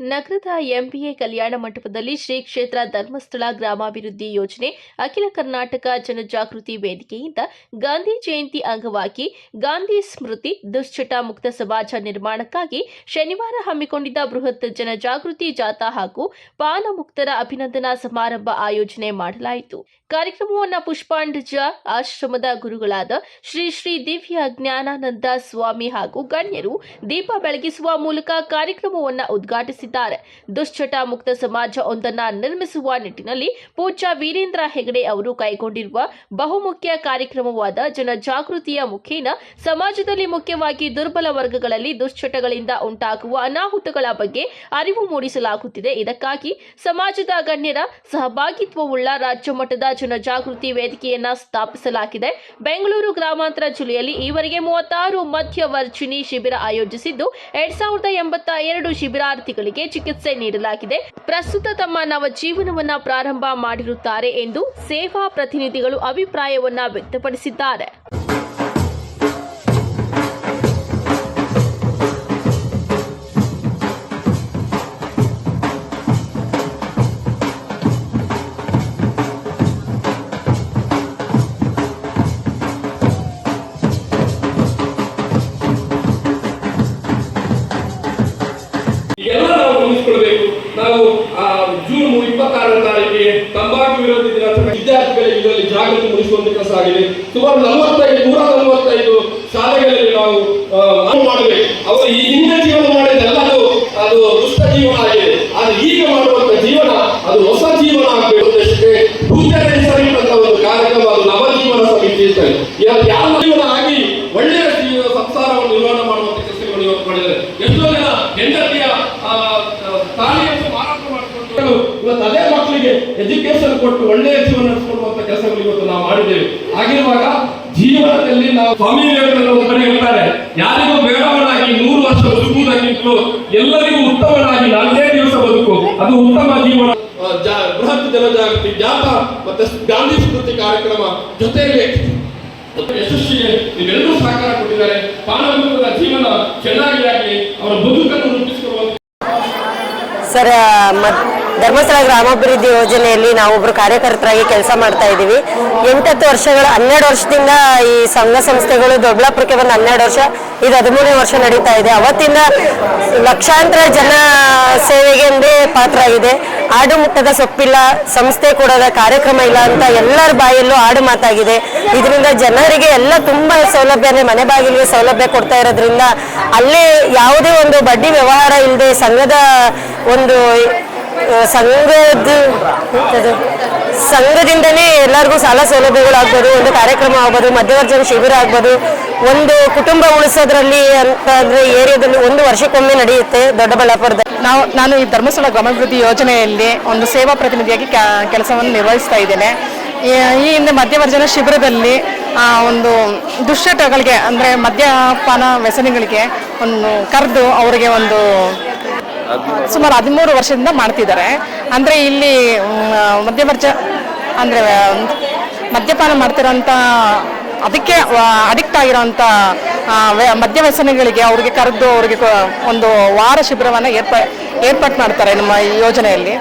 ನಗರದ ಎಂಬಿಎ ಕಲ್ಯಾಣ ಮಂಟಪದಲ್ಲಿ ಶ್ರೀ ಕ್ಷೇತ್ರ ಧರ್ಮಸ್ಥಳ ಗ್ರಾಮಾಭಿವೃದ್ಧಿ ಯೋಜನೆ ಅಖಿಲ ಕರ್ನಾಟಕ ಜನಜಾಗೃತಿ ವೇದಿಕೆಯಿಂದ ಗಾಂಧಿ ಜಯಂತಿ ಅಂಗವಾಗಿ ಗಾಂಧಿ ಸ್ಮೃತಿ ದುಶ್ಚಟ ಮುಕ್ತ ಸಮಾಜ ನಿರ್ಮಾಣಕ್ಕಾಗಿ ಶನಿವಾರ ಹಮ್ಮಿಕೊಂಡಿದ್ದ ಬೃಹತ್ ಜನಜಾಗೃತಿ ಜಾಥಾ ಹಾಗೂ ಪಾನ ಮುಕ್ತರ ಅಭಿನಂದನಾ ಸಮಾರಂಭ ಆಯೋಜನೆ ಮಾಡಲಾಯಿತು. ಕಾರ್ಯಕ್ರಮವನ್ನು ಪುಷ್ಪಾಂಡಜ ಆಶ್ರಮದ ಗುರುಗಳಾದ ಶ್ರೀ ಶ್ರೀ ದಿವ್ಯ ಜ್ಞಾನಾನಂದ ಸ್ವಾಮಿ ಹಾಗೂ ಗಣ್ಯರು ದೀಪ ಬೆಳಗಿಸುವ ಮೂಲಕ ಕಾರ್ಯಕ್ರಮವನ್ನು ಉದ್ಘಾಟಿಸಿದ್ದಾರೆ ದುಶ್ಚಟ ಮುಕ್ತ ಸಮಾಜ ಒಂದನ್ನ ನಿರ್ಮಿಸುವ ನಿಟ್ಟಿನಲ್ಲಿ ಪೂಜ್ಯ ವೀರೇಂದ್ರ ಹೆಗಡೆ ಅವರು ಕೈಗೊಂಡಿರುವ ಬಹುಮುಖ್ಯ ಕಾರ್ಯಕ್ರಮವಾದ ಜನಜಾಗೃತಿಯ ಮುಖೇನ ಸಮಾಜದಲ್ಲಿ ಮುಖ್ಯವಾಗಿ ದುರ್ಬಲ ವರ್ಗಗಳಲ್ಲಿ ದುಶ್ಚಟಗಳಿಂದ ಉಂಟಾಗುವ ಅನಾಹುತಗಳ ಬಗ್ಗೆ ಅರಿವು ಮೂಡಿಸಲಾಗುತ್ತಿದೆ. ಇದಕ್ಕಾಗಿ ಸಮಾಜದ ಗಣ್ಯರ ಸಹಭಾಗಿತ್ವವುಳ್ಳ ರಾಜ್ಯ ಮಟ್ಟದ ಜನಜಾಗೃತಿ ವೇದಿಕೆಯನ್ನ ಸ್ಥಾಪಿಸಲಾಗಿದೆ. ಬೆಂಗಳೂರು ಗ್ರಾಮಾಂತರ ಜಿಲ್ಲೆಯಲ್ಲಿ ಈವರೆಗೆ ಮೂವತ್ತಾರು ಮಧ್ಯವರ್ಜಿನಿ ಶಿಬಿರ ಆಯೋಜಿಸಿದ್ದು, ಎರಡ್ ಸಾವಿರದ ಎಂಬತ್ತ ಎರಡು ಶಿಬಿರಾರ್ಥಿಗಳಿಗೆ ಚಿಕಿತ್ಸೆ ನೀಡಲಾಗಿದೆ. ಪ್ರಸ್ತುತ ತಮ್ಮ ನವ ಜೀವನವನ್ನ ಪ್ರಾರಂಭ ಮಾಡಿರುತ್ತಾರೆ ಎಂದು ಸೇವಾ ಪ್ರತಿನಿಧಿಗಳು ಅಭಿಪ್ರಾಯವನ್ನ ವ್ಯಕ್ತಪಡಿಸಿದ್ದಾರೆ. ತಾರೀಕಿಗೆ ತಂಬಾಕು ವಿರೋಧಿ ದಿನಾಚರಣೆ. ವಿದ್ಯಾರ್ಥಿಗಳಿಗೆ ಇದರಲ್ಲಿ ಜಾಗೃತಿ ಮೂಡಿಸುವಂತ ಕೆಲಸ ಆಗಿದೆ. ಸುಮಾರು ನಲವತ್ತೈದು ನೂರ ನಲವತ್ತೈದು ಶಾಲೆಗಳಲ್ಲಿ ನಾವು ಮಾಡಬೇಕು. ಅವರು ಈ ಹಿಂದೆ ಜೀವನ ಮಾಡಿದ್ದೆಲ್ಲದು ಅದು ದುಷ್ಟ ಜೀವನ ಆಗಿದೆ. ಅದು ಈಗ ಮಾಡುವಂತ ಜೀವನ, ಅದು ಹೊಸ ಜೀವನ ಆಗಬೇಕು. ಉದ್ದೇಶಕ್ಕೆ ಹೆಸರಿಟ್ಟಂತ ಒಂದು ಕಾರ್ಯಕ್ರಮ, ಅದು ನವಜೀವನ ಸಮಿತಿ ಅಂತ. ಇವತ್ತು ಯಾವ ಜೀವನ ಆಗಿ ಒಳ್ಳೆಯ ಜೀವನ ಸಂಸಾರವನ್ನು ನಿರ್ವಹಣೆ ಮಾಡುವಂತ ಕೆಲಸಗಳು ಇವತ್ತು ಮಾಡಿದ್ದಾರೆ. ಎಷ್ಟೋ ಜನ ಹೆಂಡತಿಯ ಇವತ್ತು ಅದೇ ಮಕ್ಕಳಿಗೆ ಎಜುಕೇಶನ್ ಕೊಟ್ಟು ಒಳ್ಳೆಯ ಜೀವನ ನಡೆಸಿಕೊಡುವಂತ ಕೆಲಸಗಳು ಇವತ್ತು ನಾವು ಮಾಡಿದ್ದೇವೆ. ಆಗಿರುವಾಗ ಜೀವನದಲ್ಲಿ ನಾವು ಸ್ವಾಮಿ ವಿವೇಕಾನಂದ ಹೇಳ್ತಾರೆ ಯಾರಿಗೂ ಬೇಡವನಾಗಿ ನೂರು ವರ್ಷ ಬದುಕುವುದಕ್ಕಿಂತಲೂ ಎಲ್ಲರಿಗೂ ಉತ್ತಮನಾಗಿ ನಾಲ್ಕೇ ದಿವಸ ಬದುಕು. ಅದು ಉತ್ತಮ ಜೀವನ. ಬೃಹತ್ ಜನಜಾಗೃತಿ ಜಾಥಾ ಮತ್ತೆ ಗಾಂಧಿ ಸ್ಮೃತಿ ಕಾರ್ಯಕ್ರಮ ಜೊತೆಯಲ್ಲಿ ಯಶಸ್ವಿಗೆ ನೀವೆಲ್ಲರೂ ಸಹಕಾರ ಕೊಟ್ಟಿದ್ದಾರೆ. ಪಾನವಂತರ ಜೀವನ ಚೆನ್ನಾಗಿ ಆಗಲಿ ಅವರ ಬದುಕನ್ನು ರೂಪಿಸಿಕೊಳ್ಳುವಂತ. ಸರ್ ಧರ್ಮಸ್ಥಳ ಗ್ರಾಮಾಭಿವೃದ್ಧಿ ಯೋಜನೆಯಲ್ಲಿ ನಾವೊಬ್ರು ಕಾರ್ಯಕರ್ತರಾಗಿ ಕೆಲಸ ಮಾಡ್ತಾ ಇದ್ದೀವಿ. ಎಂಟತ್ತು ವರ್ಷಗಳ, ಹನ್ನೆರಡು ವರ್ಷದಿಂದ ಈ ಸಂಘ ಸಂಸ್ಥೆಗಳು ದೊಡ್ಡಬಳ್ಳಾಪುರಕ್ಕೆ ಬಂದು ಹನ್ನೆರಡು ವರ್ಷ, ಇದು ಹದಿಮೂರನೇ ವರ್ಷ ನಡೀತಾ ಇದೆ. ಅವತ್ತಿಂದ ಲಕ್ಷಾಂತರ ಜನ ಸೇವೆಗೆ ಅಂದೇ ಪಾತ್ರ ಆಗಿದೆ ಆಡು ಮುಟ್ಟದ ಸೊಪ್ಪಿಲ್ಲ, ಸಂಸ್ಥೆ ಕೊಡೋದ ಕಾರ್ಯಕ್ರಮ ಇಲ್ಲ ಅಂತ ಎಲ್ಲರ ಬಾಯಲ್ಲೂ ಆಡು ಮಾತಾಗಿದೆ. ಇದರಿಂದ ಜನರಿಗೆ ಎಲ್ಲ ತುಂಬಾ ಸೌಲಭ್ಯ ಅಂದ್ರೆ ಮನೆ ಬಾಗಿಲಿಗೆ ಸೌಲಭ್ಯ ಕೊಡ್ತಾ ಇರೋದ್ರಿಂದ ಅಲ್ಲೇ ಯಾವುದೇ ಒಂದು ಬಡ್ಡಿ ವ್ಯವಹಾರ ಇಲ್ಲದೆ ಸಂಘದ ಒಂದು ಸಂಘದ? ಸಂಘದಿಂದನೇ ಎಲ್ಲರಿಗೂ ಸಾಲ ಸೌಲಭ್ಯಗಳಾಗ್ಬೋದು, ಒಂದು ಕಾರ್ಯಕ್ರಮ ಆಗ್ಬೋದು, ಮಧ್ಯವರ್ಜನ ಶಿಬಿರ ಆಗ್ಬೋದು. ಒಂದು ಕುಟುಂಬ ಉಳಿಸೋದ್ರಲ್ಲಿ ಅಂತ ಅಂದ್ರೆ ಏರಿಯಾದಲ್ಲಿ ಒಂದು ವರ್ಷಕ್ಕೊಮ್ಮೆ ನಡೆಯುತ್ತೆ ದೊಡ್ಡಬಳ್ಳಾಪುರದ. ನಾವು, ನಾನು ಈ ಧರ್ಮಸ್ಥಳ ಗ್ರಾಮಾಭಿವೃದ್ಧಿ ಯೋಜನೆಯಲ್ಲಿ ಒಂದು ಸೇವಾ ಪ್ರತಿನಿಧಿಯಾಗಿ ಕೆಲಸವನ್ನು ನಿರ್ವಹಿಸ್ತಾ ಇದ್ದೇನೆ. ಈ ಹಿಂದೆ ಮಧ್ಯವರ್ಜನ ಶಿಬಿರದಲ್ಲಿ ಒಂದು ದುಶ್ಚಟಗಳಿಗೆ, ಅಂದರೆ ಮದ್ಯಪಾನ ವ್ಯಸನಿಗಳಿಗೆ ಒಂದು ಕರೆದು ಅವರಿಗೆ ಒಂದು ಸುಮಾರು ಹದಿಮೂರು ವರ್ಷದಿಂದ ಮಾಡ್ತಿದ್ದಾರೆ. ಅಂದರೆ ಇಲ್ಲಿ ಮಧ್ಯವರ್ಜ ಅಂದರೆ ಮದ್ಯಪಾನ ಮಾಡ್ತಿರೋಂಥ ಅದಕ್ಕೆ ಅಡಿಕ್ಟ್ ಆಗಿರೋಂಥ ಆ, ವ್ಯ- ಮದ್ಯ ವ್ಯಸನಗಳಿಗೆ ಅವ್ರಿಗೆ ಕರೆದು ಅವ್ರಿಗೆ ಒಂದು ವಾರ ಶಿಬಿರವನ್ನು ಏರ್ಪ ಏರ್ಪಾಟ್ ಮಾಡ್ತಾರೆ ನಮ್ಮ ಈ ಯೋಜನೆಯಲ್ಲಿ.